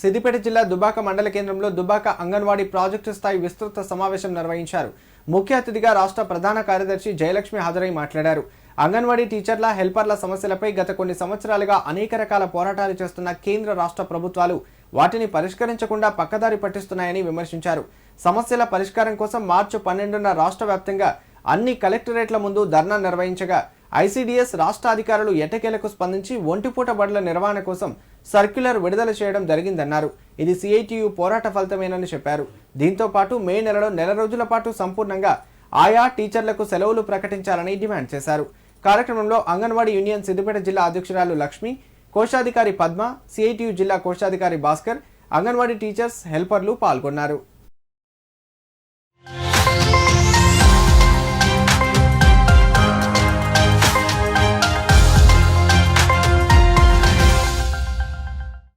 సిద్దిపేట జిల్లా దుబాక మండల కేంద్రంలో దుబాక అంగన్వాడీ ప్రాజెక్టు స్థాయి విస్తృత సమావేశం నిర్వహించారు. ముఖ్య అతిథిగా రాష్ట్ర ప్రధాన కార్యదర్శి జయలక్ష్మి హాజరై మాట్లాడారు. అంగన్వాడీ టీచర్ల హెల్పర్ల సమస్యలపై గత కొన్ని సంవత్సరాలుగా అనేక రకాల పోరాటాలు చేస్తున్న కేంద్ర రాష్ట్ర ప్రభుత్వాలు వాటిని పరిష్కరించకుండా పక్కదారి పట్టిస్తున్నాయని విమర్శించారు. సమస్యల పరిష్కారం కోసం మార్చి పన్నెండున రాష్ట్ర వ్యాప్తంగా అన్ని కలెక్టరేట్ల ముందు ధర్నా నిర్వహించగా ఐసీడీఎస్ రాష్ట్ర అధికారులు ఎటకేలకు స్పందించి ఒంటిపూట బడుల నిర్వహణ కోసం సర్క్యులర్ విడుదల చేయడం జరిగిందన్నారు. ఇది సిఐటియు పోరాట ఫలితమేనని చెప్పారు. దీంతో పాటు మే నెలలో నెల రోజుల పాటు సంపూర్ణంగా ఆయా టీచర్లకు సెలవులు ప్రకటించాలని డిమాండ్ చేశారు. కార్యక్రమంలో అంగన్వాడీ యూనియన్ సిద్దిపేట జిల్లా అధ్యక్షురాలు లక్ష్మి కోశాధికారి పద్మ సిఐటియు జిల్లా కోశాధికారి భాస్కర్ అంగన్వాడీ టీచర్స్ హెల్పర్లు పాల్గొన్నారు.